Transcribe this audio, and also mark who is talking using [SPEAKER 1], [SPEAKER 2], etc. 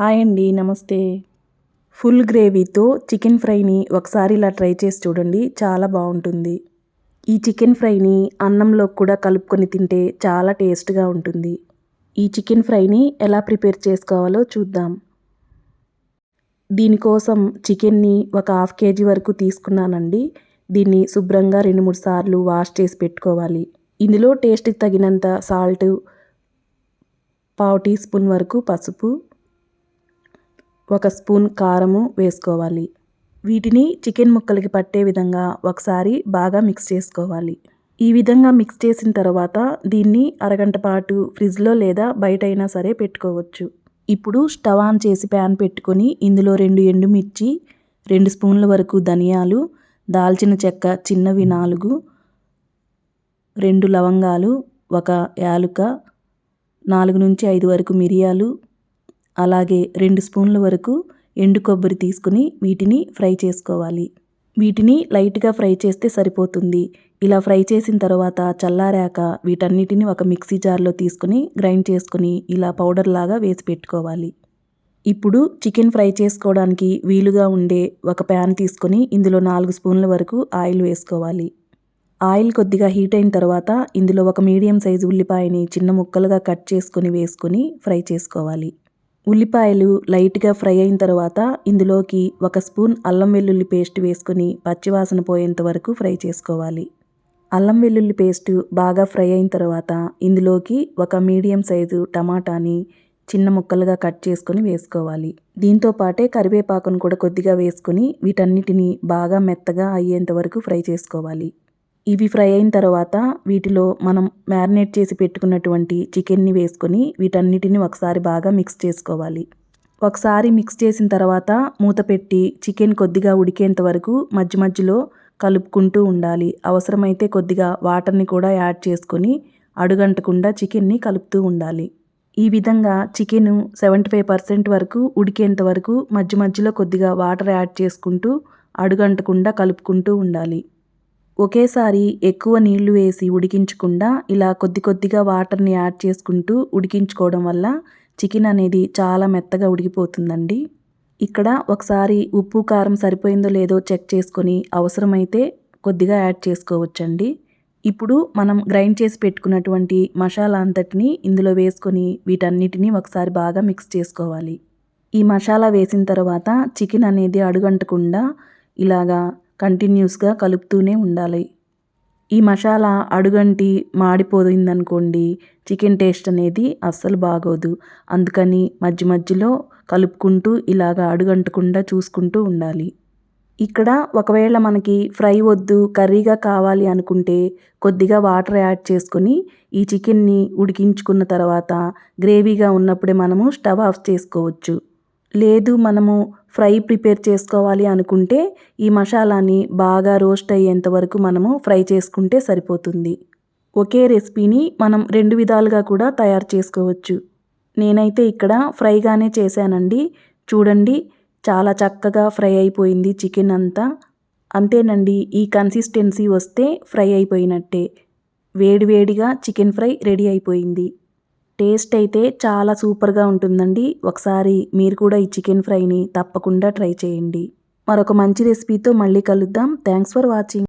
[SPEAKER 1] Hi అండి నమస్తే. Full గ్రేవీతో chicken ఫ్రైని ఒకసారి ఇలా ట్రై చేసి చూడండి చాలా బాగుంటుంది. ఈ చికెన్ ఫ్రైని అన్నంలో కూడా కలుపుకొని తింటే చాలా టేస్ట్గా ఉంటుంది. ఈ చికెన్ ఫ్రైని ఎలా ప్రిపేర్ చేసుకోవాలో చూద్దాం. దీనికోసం చికెన్ని ఒక హాఫ్ కేజీ వరకు తీసుకున్నానండి. దీన్ని శుభ్రంగా రెండు మూడు సార్లు వాష్ చేసి పెట్టుకోవాలి. ఇందులో టేస్ట్కి తగినంత సాల్ట్ పావు టీ స్పూన్ వరకు పసుపు ఒక స్పూన్ కారము వేసుకోవాలి. వీటిని చికెన్ ముక్కలకి పట్టే విధంగా ఒకసారి బాగా మిక్స్ చేసుకోవాలి. ఈ విధంగా మిక్స్ చేసిన తర్వాత దీన్ని అరగంట పాటు ఫ్రిడ్జ్లో లేదా బయట అయినా సరే పెట్టుకోవచ్చు. ఇప్పుడు స్టవ్ ఆన్ చేసి ప్యాన్ పెట్టుకొని ఇందులో రెండు ఎండుమిర్చి రెండు స్పూన్ల వరకు ధనియాలు దాల్చిన చెక్క చిన్నవి నాలుగు రెండు లవంగాలు ఒక యాలుక నాలుగు నుంచి ఐదు వరకు మిరియాలు అలాగే రెండు స్పూన్ల వరకు ఎండు కొబ్బరి తీసుకుని వీటిని ఫ్రై చేసుకోవాలి. వీటిని లైట్గా ఫ్రై చేస్తే సరిపోతుంది. ఇలా ఫ్రై చేసిన తర్వాత చల్లారాక వీటన్నిటిని ఒక మిక్సీ జార్లో తీసుకుని గ్రైండ్ చేసుకుని ఇలా పౌడర్ లాగా వేసి పెట్టుకోవాలి. ఇప్పుడు చికెన్ ఫ్రై చేసుకోవడానికి వీలుగా ఉండే ఒక ప్యాన్ తీసుకొని ఇందులో నాలుగు స్పూన్ల వరకు ఆయిల్ వేసుకోవాలి. ఆయిల్ కొద్దిగా హీట్ అయిన తర్వాత ఇందులో ఒక మీడియం సైజు ఉల్లిపాయని చిన్న ముక్కలుగా కట్ చేసుకొని వేసుకొని ఫ్రై చేసుకోవాలి. ఉల్లిపాయలు లైట్గా ఫ్రై అయిన తర్వాత ఇందులోకి ఒక స్పూన్ అల్లం వెల్లుల్లి పేస్ట్ వేసుకుని పచ్చివాసన పోయేంత వరకు ఫ్రై చేసుకోవాలి. అల్లం వెల్లుల్లి పేస్ట్ బాగా ఫ్రై అయిన తర్వాత ఇందులోకి ఒక మీడియం సైజు టమాటాని చిన్న ముక్కలుగా కట్ చేసుకొని వేసుకోవాలి. దీంతో పాటే కరివేపాకును కూడా కొద్దిగా వేసుకుని వీటన్నిటిని బాగా మెత్తగా అయ్యేంత వరకు ఫ్రై చేసుకోవాలి. ఇవి ఫ్రై అయిన తర్వాత వీటిలో మనం మ్యారినేట్ చేసి పెట్టుకున్నటువంటి చికెన్ని వేసుకొని వీటన్నిటిని ఒకసారి బాగా మిక్స్ చేసుకోవాలి. ఒకసారి మిక్స్ చేసిన తర్వాత మూత పెట్టి చికెన్ కొద్దిగా ఉడికేంత వరకు మధ్య మధ్యలో కలుపుకుంటూ ఉండాలి. అవసరమైతే కొద్దిగా వాటర్ని కూడా యాడ్ చేసుకొని అడుగంటకుండా చికెన్ని కలుపుతూ ఉండాలి. ఈ విధంగా చికెన్ సెవెంటీ ఫైవ్ పర్సెంట్ వరకు ఉడికేంత వరకు మధ్య మధ్యలో కొద్దిగా వాటర్ యాడ్ చేసుకుంటూ అడుగంటకుండా కలుపుకుంటూ ఉండాలి. ఒకేసారి ఎక్కువ నీళ్ళు వేసి ఉడికించకుండా ఇలా కొద్ది కొద్దిగా వాటర్ని యాడ్ చేసుకుంటూ ఉడికించుకోవడం వల్ల చికెన్ అనేది చాలా మెత్తగా ఉడికిపోతుందండి. ఇక్కడ ఒకసారి ఉప్పు కారం సరిపోయిందో లేదో చెక్ చేసుకొని అవసరమైతే కొద్దిగా యాడ్ చేసుకోవచ్చండి. ఇప్పుడు మనం గ్రైండ్ చేసి పెట్టుకున్నటువంటి మసాలా అంతటిని ఇందులో వేసుకొని వీటన్నిటిని ఒకసారి బాగా మిక్స్ చేసుకోవాలి. ఈ మసాలా వేసిన తర్వాత చికెన్ అనేది అడుగంటకుండా ఇలాగా కంటిన్యూస్గా కలుపుతూనే ఉండాలి. ఈ మసాలా అడుగంటి మాడిపోయిందనుకోండి చికెన్ టేస్ట్ అనేది అస్సలు బాగోదు. అందుకని మధ్య మధ్యలో కలుపుకుంటూ ఇలాగ అడుగంటకుండా చూసుకుంటూ ఉండాలి. ఇక్కడ ఒకవేళ మనకి ఫ్రై వద్దు కర్రీగా కావాలి అనుకుంటే కొద్దిగా వాటర్ యాడ్ చేసుకొని ఈ చికెన్ని ఉడికించుకున్న తర్వాత గ్రేవీగా ఉన్నప్పుడే మనము స్టవ్ ఆఫ్ చేసుకోవచ్చు. లేదు మనము ఫ్రై ప్రిపేర్ చేసుకోవాలి అనుకుంటే ఈ మసాలాని బాగా రోస్ట్ అయ్యేంత వరకు మనము ఫ్రై చేసుకుంటే సరిపోతుంది. ఒకే రెసిపీని మనం రెండు విధాలుగా కూడా తయారు చేసుకోవచ్చు. నేనైతే ఇక్కడ ఫ్రైగానే చేశానండి. చూడండి చాలా చక్కగా ఫ్రై అయిపోయింది చికెన్ అంతా. అంతేనండి ఈ కన్సిస్టెన్సీ వస్తే ఫ్రై అయిపోయినట్టే. వేడివేడిగా చికెన్ ఫ్రై రెడీ అయిపోయింది. టేస్ట్ అయితే చాలా సూపర్గా ఉంటుందండి. ఒకసారి మీరు కూడా ఈ చికెన్ ఫ్రైని తప్పకుండా ట్రై చేయండి. మరొక మంచి రెసిపీతో మళ్ళీ కలుద్దాం. Thanks for watching.